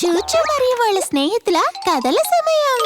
చూచు మరియు వాళ్ళ స్నేహితుల కథల సమయం.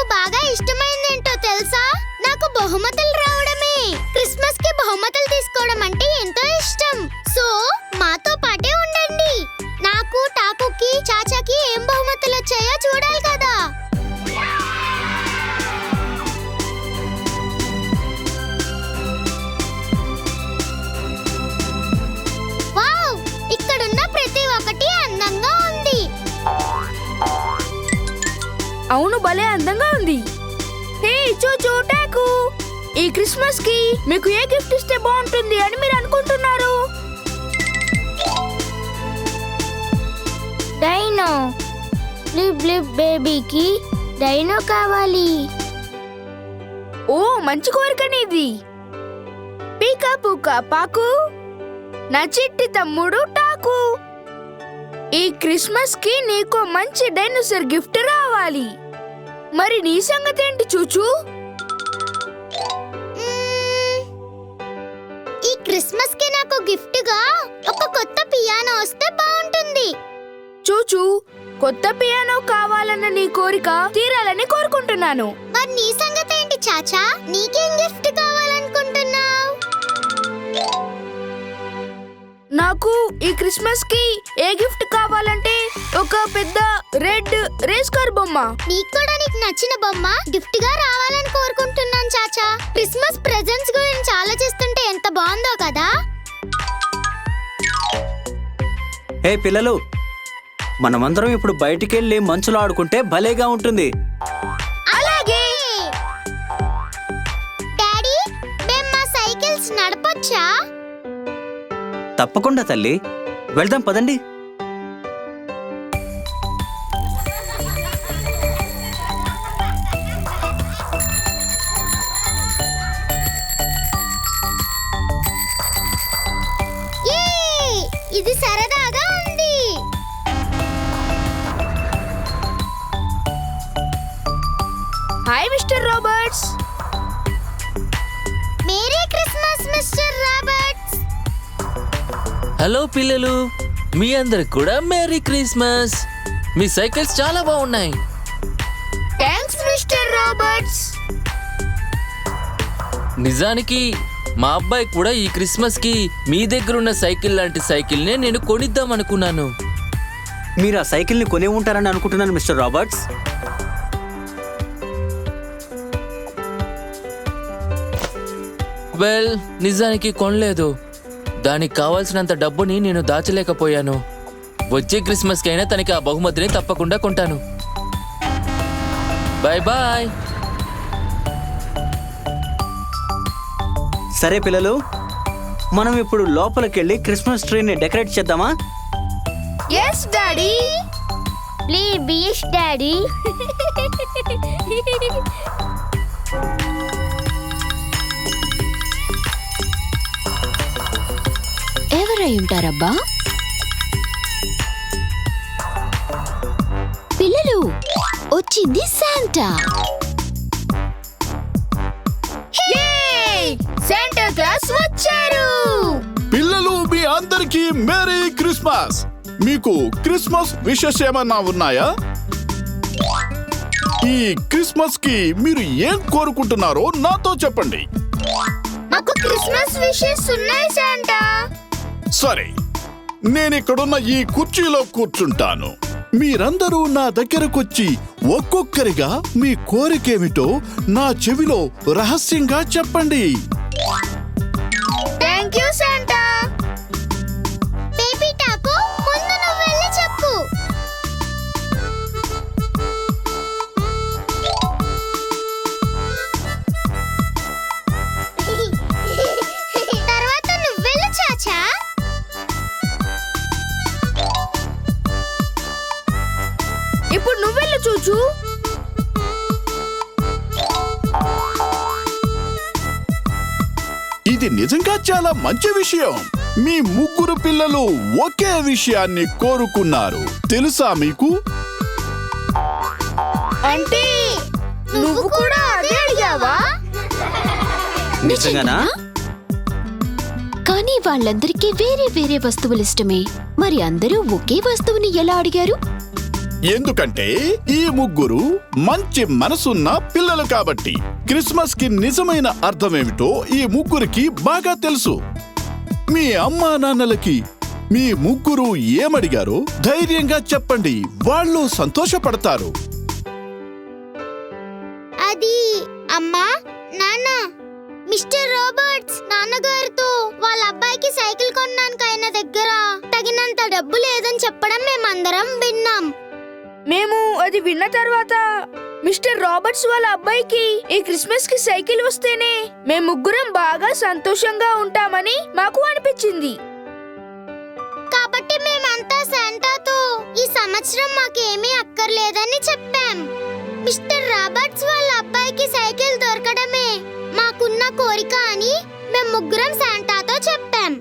నాకు బాగా ఇష్టమైందేంటో తెలుసా? నాకు బహుమతులు రావడమే. అవును భలే అందంగా ఉంది. హే చూచు టాకు ఈ క్రిస్మస్కి మీకు ఏ గిఫ్ట్ ఇస్తే బాగుంటుంది అని మీరు అనుకుంటున్నారు? డైనో లిప్ లిప్ బేబీకి డైనో కావాలి. ఓ మంచి కోరికనే ఇది పీకా పూకా పాకు. నా చిట్టి తమ్ముడు టాకు. ఈ క్రిస్మస్కి నీకు మంచి డైనోసార్ గిఫ్ట్ రావాలి. మరి నీ సంగతి ఏంటి చూచు. ఈ క్రిస్మస్కి నాకు గిఫ్ట్గా ఒక కొత్త పియానో వస్తే బాగుంటుంది. చూచు కొత్త పియానో కావాలన్న నీ కోరిక తీరాలని కోరుకుంటున్నాను. మరి నీ సంగతి ఏంటి చాచా? నీకేం నాకు ఈ క్రిస్మస్కి ఏ గిఫ్ట్ కావాలంటే ఒక పెద్ద రెడ్ రేస్ కార్ బొమ్మ. నీకు కూడా నీకు నచ్చిన బొమ్మ గిఫ్ట్గా రావాలని కోరుకుంటున్నాను చాచా. క్రిస్మస్ ప్రెజెంట్స్ గురించి ఆలోచిస్తుంటే ఎంత బాగుందో కదా. ఏ పిల్లలు మనమందరం ఇప్పుడు బయటికెళ్ళి మంచులో ఆడుకుంటే భలేగా ఉంటుంది. తప్పకుండా తల్లి. వెళ్దాం పదండి. యే! ఇది సరదాగా ఉంది. Hi mister Roberts. హలో పిల్లలు మీ అందరికి కూడా మేరీ క్రిస్మస్ మీ సైకిల్స్ చాలా బాగున్నాయి. థ్యాంక్స్ మిస్టర్ రాబర్ట్స్ నిజానికి మా అబ్బాయి కూడా ఈ క్రిస్మస్కి మీ దగ్గర ఉన్న సైకిల్ లాంటి సైకిల్ నే నేను కొనిద్దాం అనుకున్నాను. మీరు ఆ సైకిల్ని కొనే ఉంటారని అనుకుంటున్నాను మిస్టర్ రాబర్ట్స్ వెల్ నిజానికి కొనలేదు. దానికి కావాల్సినంత డబ్బుని నేను దాచలేకపోయాను. వచ్చే క్రిస్మస్ కైనా తనకి ఆ బహుమతిని తప్పకుండా కొంటాను. Bye bye. సరే పిల్లలు మనం ఇప్పుడు లోపలికెళ్ళి క్రిస్మస్ ట్రీని డెకరేట్ చేద్దామా? ఎస్ డాడీ ప్లీ బీష్ డాడీ ఎవరై ఉంటారబ్బా. పిల్లలు వచ్చింది శాంటా. శాంటా క్లాస్ వచ్చారు. పిల్లలు మీ అందరికీ మేరీ క్రిస్మస్. మీకు క్రిస్మస్ విషెస్ ఏమన్నా ఉన్నాయా? ఈ క్రిస్మస్కి మీరు ఏం కోరుకుంటున్నారో నాతో చెప్పండి. మాకు క్రిస్మస్ విషెస్ ఉన్నాయి శాంటా. సరే నేనిక్కడున్న ఈ కుర్చీలో కూర్చుంటాను. మీరందరూ నా దగ్గరకొచ్చి ఒక్కొక్కరిగా మీ కోరికేమిటో నా చెవిలో రహస్యంగా చెప్పండి. చాలా మంచి విషయం. మీ ముగ్గురు పిల్లలు ఒకే విషయాన్ని కోరుకున్నారు. తెలుసా మీకు? అంటే నువ్వు కూడా అదే అడిగావా? నిజంగానా? కానీ వాళ్ళందరికీ వేరే వేరే వస్తువులు ఇష్టమే. మరి అందరూ ఒకే వస్తువుని ఎలా అడిగారు? ఎందుకంటే ఈ ముగ్గురు మంచి మనసున్న పిల్లలు కాబట్టి. క్రిస్మస్కి నిజమైన అర్థమేమిటో ఈ ముగ్గురికి బాగా తెలుసు. మీ అమ్మా నాన్నలకి మీ ముగ్గురు ఏమడిగారో ధైర్యంగా చెప్పండి. వాళ్ళు సంతోషపడతారు. అది అమ్మా నాన్న మిస్టర్ రాబర్ట్స్ నాన్నగారితో వాళ్ళ అబ్బాయికి సైకిల్ కొనడానికి ఆయన దగ్గర తగినంత డబ్బు లేదని చెప్పడం మేమందరం విన్నాం. మేము అది విన్న తర్వాత మిస్టర్ రాబర్ట్స్ వాళ్ళ అబ్బాయికి ఈ క్రిస్మస్కి సైకిల్ వస్తేనే మేము ముగ్గురం బాగా సంతోషంగా ఉంటామని మాకు అనిపించింది. కాబట్టి మేమంతా శాంటాతో ఈ సంవత్సరం మాకేమీ అక్కర్లేదని చెప్పాం. మిస్టర్ రాబర్ట్స్ వాళ్ళ అబ్బాయికి సైకిల్ దొరకడమే మాకున్న కోరిక అని మేము ముగ్గురం శాంటాతో చెప్పాం.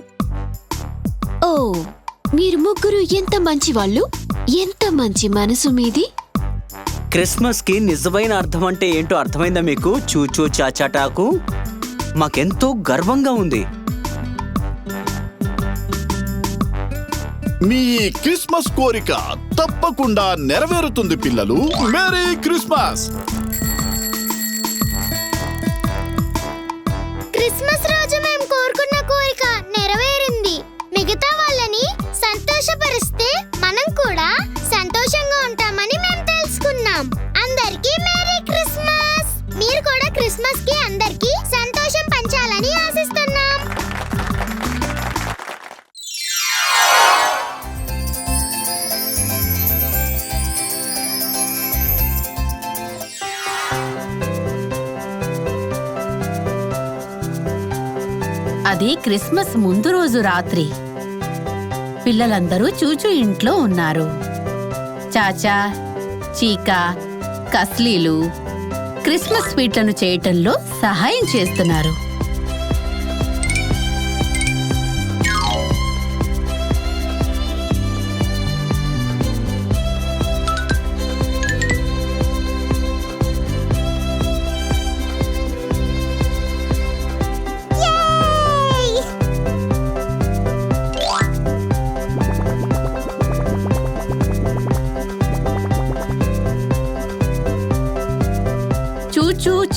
ఓ మీరు ముగ్గురు ఎంత మంచి వాళ్ళు ఎంత మంచి మనసు మీది? క్రిస్మస్కి నిజమైన అర్థం అంటే ఏంటో అర్థమైందా మీకు? చూచూ చాచాటాకు మాకెంతో గర్వంగా ఉంది. మీ క్రిస్మస్ కోరిక తప్పకుండా నెరవేరుతుంది పిల్లలు. Merry Christmas! క్రిస్మస్ ముందు రోజు రాత్రి. పిల్లలందరూ చూచూ ఇంట్లో ఉన్నారు. చాచా చీకా కస్లీలు క్రిస్మస్ స్వీట్లను చేయటంలో సహాయం చేస్తున్నారు.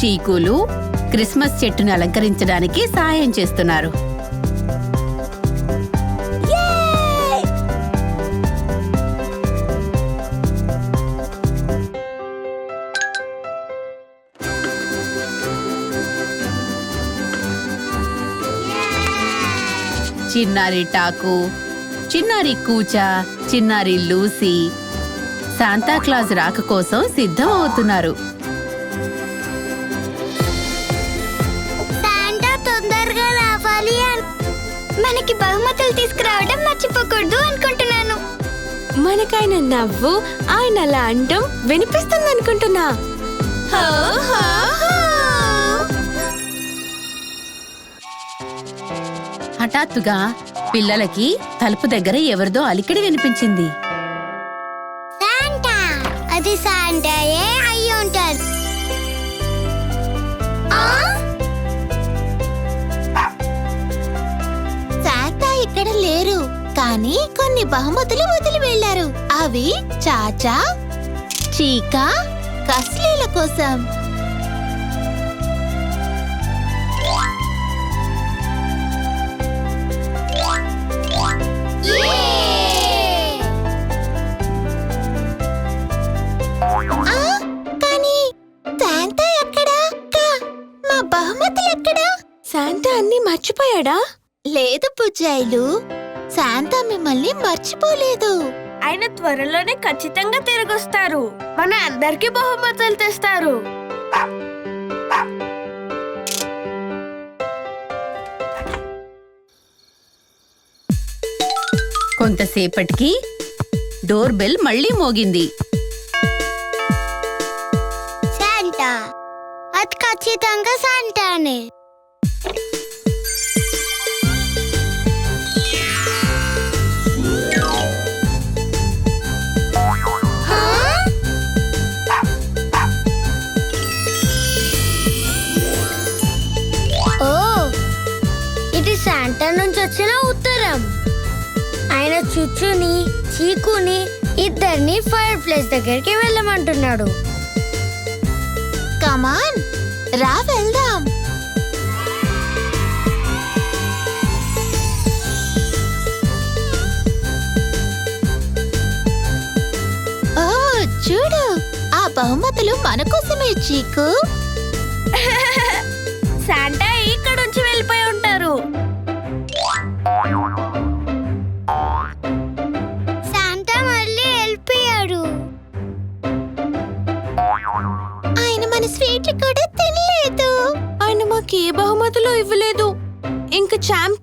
చీకులు క్రిస్మస్ చెట్టును అలంకరించడానికి సహాయం చేస్తున్నారు. చిన్నారి టాకు చిన్నారి కూచ చిన్నారి లూసీ శాంతాక్లాజ్ రాక కోసం సిద్ధం అవుతున్నారు అన్- మనకి బహుమతులు తీసుకురావడం మర్చిపోకూడదు అనుకుంటున్నాను. మనకైన నవ్వు ఆయన అలా అంటం వినిపిస్తుంది అనుకుంటున్నా హఠాత్తుగా పిల్లలకి తలుపు దగ్గర ఎవరిదో అలికిడి వినిపించింది. కానీ కొన్ని బహుమతులు వదిలి వెళ్ళారు అవి చాచా చీకా కస్లీల కోసం. బహుమతులు ఎక్కడా? అన్ని మర్చిపోయాడా? లేదు పుజ్జాయిలు శాంతా మిమ్మల్ని మర్చిపోలేదు. ఆయన త్వరలోనే ఖచ్చితంగా తిరిగొస్తారు. మన అందరికీ బహుమతులు తెస్తారు. కొంతసేపటికి డోర్ బెల్ మళ్ళీ మోగింది. శాంటా అది ఖచ్చితంగా శాంటానే చుచ్చుని చీకుని ఇద్దరిని ఫైర్ ప్లేస్ దగ్గరికి వెళ్ళమంటున్నాడు. కమాన్ రా వెళ్దాం. ఓ చూడు ఆ బహుమతులు మన కోసమే చీకు.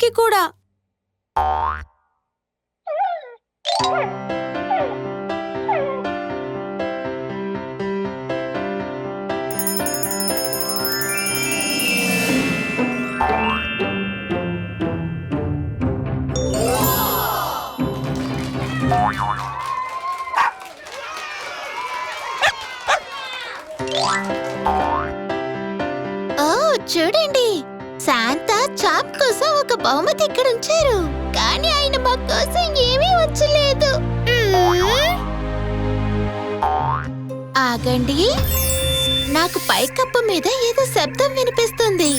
కూడా ఒక బహుమతి ఇక్కడ ఉంచారు. కానీ ఆయన మా కోసం ఏమీ వచ్చలేదు ఆగండి. నాకు పైకప్పు మీద ఏదో శబ్దం వినిపిస్తుంది.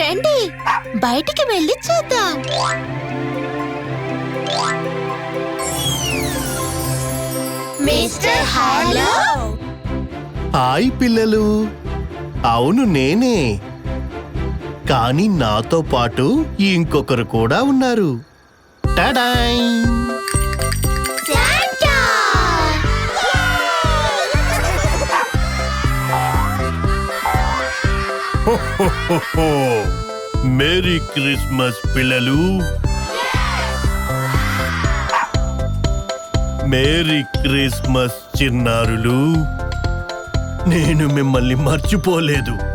రండి. బయటికి వెళ్ళి చూద్దాం. Mister hello. హాయ్ పిల్లలు. అవును నేనే. కానీ నాతో పాటు ఇంకొకరు కూడా ఉన్నారు. టడాయ్! మేరీ క్రిస్మస్ పిల్లలు. మేరీ క్రిస్మస్ చిన్నారులు. నేను మిమ్మల్ని మర్చిపోలేదు.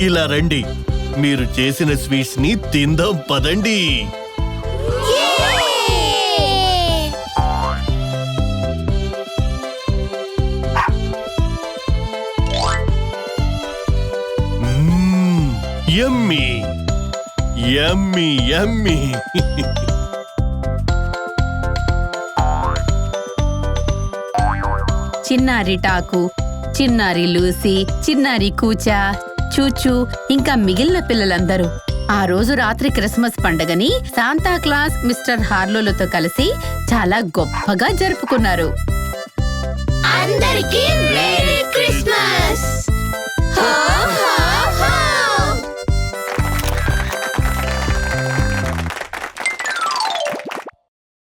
ఇలా రండి. మీరు చేసిన స్వీట్స్ని తిందాం పదండి. యమ్మీ. Yummy yummy. చిన్నారి టాకు చిన్నారి లూసి చిన్నారి కూచా చూచు ఇంకా మిగిలిన పిల్లలందరూ. ఆ రోజు రాత్రి క్రిస్మస్ పండగని శాంతా క్లాస్ మిస్టర్ హార్లోలతో కలిసి చాలా గొప్పగా జరుపుకున్నారు. అందరికీ మేరీ క్రిస్మస్!